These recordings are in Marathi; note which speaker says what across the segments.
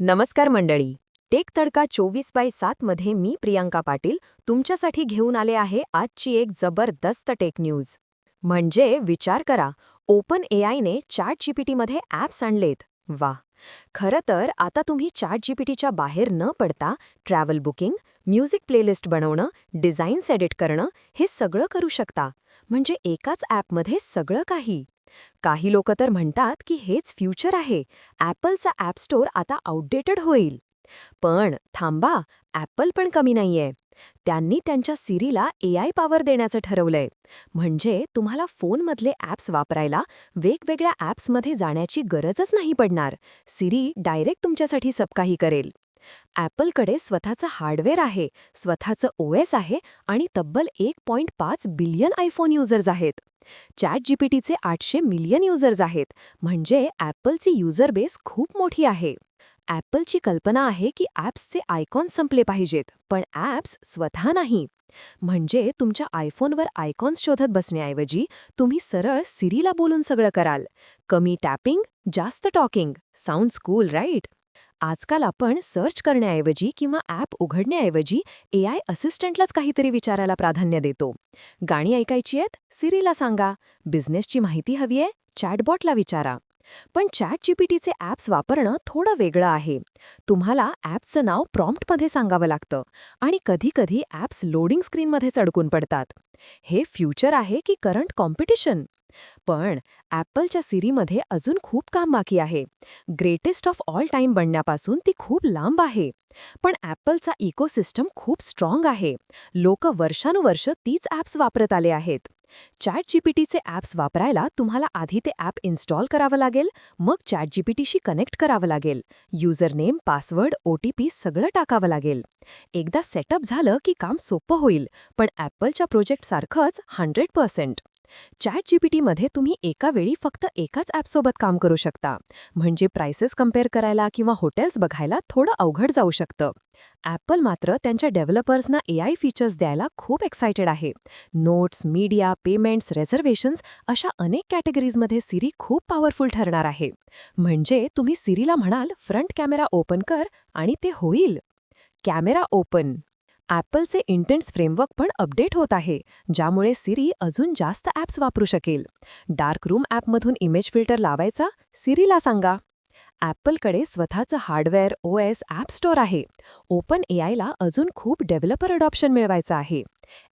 Speaker 1: नमस्कार मंडळी. टेक तडका चोवीस बाय सातमध्ये मी प्रियांका पाटील तुमच्यासाठी घेऊन आले आहे आजची एक जबरदस्त टेक न्यूज. म्हणजे विचार करा ओपन एआयने चॅट जीपीटीमध्ये ॲप्स आणलेत. वा! खरं तर आता तुम्ही चॅट जीपीटीच्या बाहेर न पडता ट्रॅव्हल बुकिंग म्युझिक प्लेलिस्ट बनवणं डिझाईन्स एडिट करणं हे सगळं करू शकता. म्हणजे एकाच ॲपमध्ये सगळं काही. काही लोक तर म्हणतात की हेच फ्युचर आहे. ॲपलचा ॲप स्टोअर आता आउटडेटेड होईल. पण थांबा ॲपल पण कमी नाहीये. त्यांनी त्यांच्या सिरीला एआय पॉवर देण्याचं ठरवलंय. म्हणजे तुम्हाला फोनमधले ॲप्स वापरायला वेगवेगळ्या ॲप्समध्ये जाण्याची गरजच नाही पडणार. सिरी डायरेक्ट तुमच्यासाठी सबकाही करेल. ॲपलकडे स्वतःचं हार्डवेअर आहे स्वतःचं ओएस आहे आणि तब्बल एक पॉईंट पाच बिलियन आयफोन युजर्स आहेत. चॅट जीपीटीचे आठशे मिलियन युजर्स आहेत. म्हणजे ॲपलची युजर बेस खूप मोठी आहे. ॲपलची कल्पना आहे की ॲप्सचे आयकॉन संपले पाहिजेत पण ॲप्स स्वतः नाही. म्हणजे तुमच्या आयफोनवर आयकॉन्स शोधत बसण्याऐवजी तुम्ही सरळ सिरीला बोलून सगळं कराल. कमी टॅपिंग जास्त टॉकिंग. Sound school right? आजकाल आपण सर्च करण्याऐवजी किंवा ॲप उघडण्याऐवजी ए आय असिस्टंटलाच काहीतरी विचारायला प्राधान्य देतो. गाणी ऐकायची आहेत? सिरीला सांगा. बिझनेसची माहिती हवी आहे? चॅटबॉटला विचारा. पण चॅट जीपीटीचे ॲप्स वापरणं थोडं वेगळं आहे. तुम्हाला ॲप्सचं नाव प्रॉम्प्टमध्ये सांगावं लागतं आणि कधीकधी ॲप्स लोडिंग स्क्रीनमध्येच अडकून पडतात. हे फ्युचर आहे की करंट कॉम्पिटिशन? पण ॲपलच्या सिरीमध्ये अजून खूप काम बाकी आहे. ग्रेटेस्ट ऑफ ऑल टाईम बनण्यापासून ती खूप लांब आहे. पण ॲपलचा इकोसिस्टम खूप स्ट्रॉंग आहे. लोक वर्षानुवर्ष तीच ॲप्स वापरत आले आहेत. चॅट जीपीटीचे ॲप्स वापरायला तुम्हाला आधी ते ॲप इन्स्टॉल करावं लागेल मग चॅट जीपीटीशी कनेक्ट करावं लागेल. Username password O T P सगळं टाकावं लागेल. एकदा सेटअप झालं की काम सोपं होईल पण ॲपलच्या प्रोजेक्टसारखंच हंड्रेड पर्सेंट. चॅट जीपीटीमध्ये तुम्ही एका वेळी फक्त एकाच ॲपसोबत काम करू शकता. म्हणजे प्राइसेस कंपेअर करायला किंवा हॉटेल्स बघायला थोडं अवघड जाऊ शकतं. ॲपल मात्र त्यांच्या डेव्हलपर्सना ए आय फीचर्स द्यायला खूप एक्सायटेड आहे. नोट्स मीडिया पेमेंट्स रेझर्वेशन्स अशा अनेक कॅटेगरीजमध्ये सिरी खूप पॉवरफुल ठरणार आहे. म्हणजे तुम्ही सिरीला म्हणाल फ्रंट कॅमेरा ओपन कर आणि ते होईल. कॅमेरा ओपन ॲपलचे इंटेंट्स फ्रेमवर्क पण अपडेट होत आहे ज्यामुळे सिरी अजून जास्त ॲप्स वापरू शकेल. डार्क रूम ॲपमधून इमेज फिल्टर लावायचा? सिरीला सांगा. ॲपलकडे स्वतःचं hardware O S app store आहे. ओपन एआयला अजून खूप डेव्हलपर अडॉप्शन मिळवायचं आहे.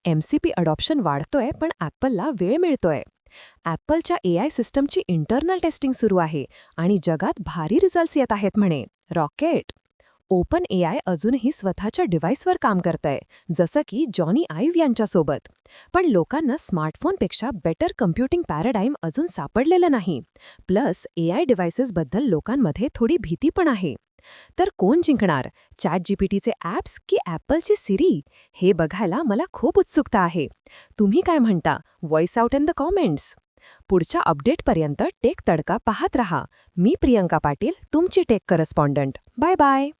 Speaker 1: एम सी पी अडॉप्शन वाढतोय पण ॲपलला वेळ मिळतोय. ॲपलच्या ए आय सिस्टमची इंटरनल टेस्टिंग सुरू आहे आणि जगात भारी रिझल्ट्स येत आहेत म्हणे. रॉकेट ओपन ए आय अजूनही स्वतःच्या डिव्हाइसवर काम करतंय जसं की जॉनी आईव्ह यांच्यासोबत. पण लोकांना स्मार्टफोनपेक्षा बेटर कम्प्युटिंग पॅराडाईम अजून सापडलेलं नाही. प्लस ए आय डिव्हायसेसबद्दल लोकांमध्ये थोडी भीती पण आहे. तर कोण जिंकणार? चॅट जीपीटीचे ॲप्स की ॲपलची सिरी? हे बघायला मला खूप उत्सुकता आहे. तुम्ही काय म्हणता? Voice out in the comments. पुढच्या अपडेटपर्यंत टेक तडका पाहत रहा. मी प्रियंका पाटील तुमची टेक करस्पॉन्डंट. Bye bye.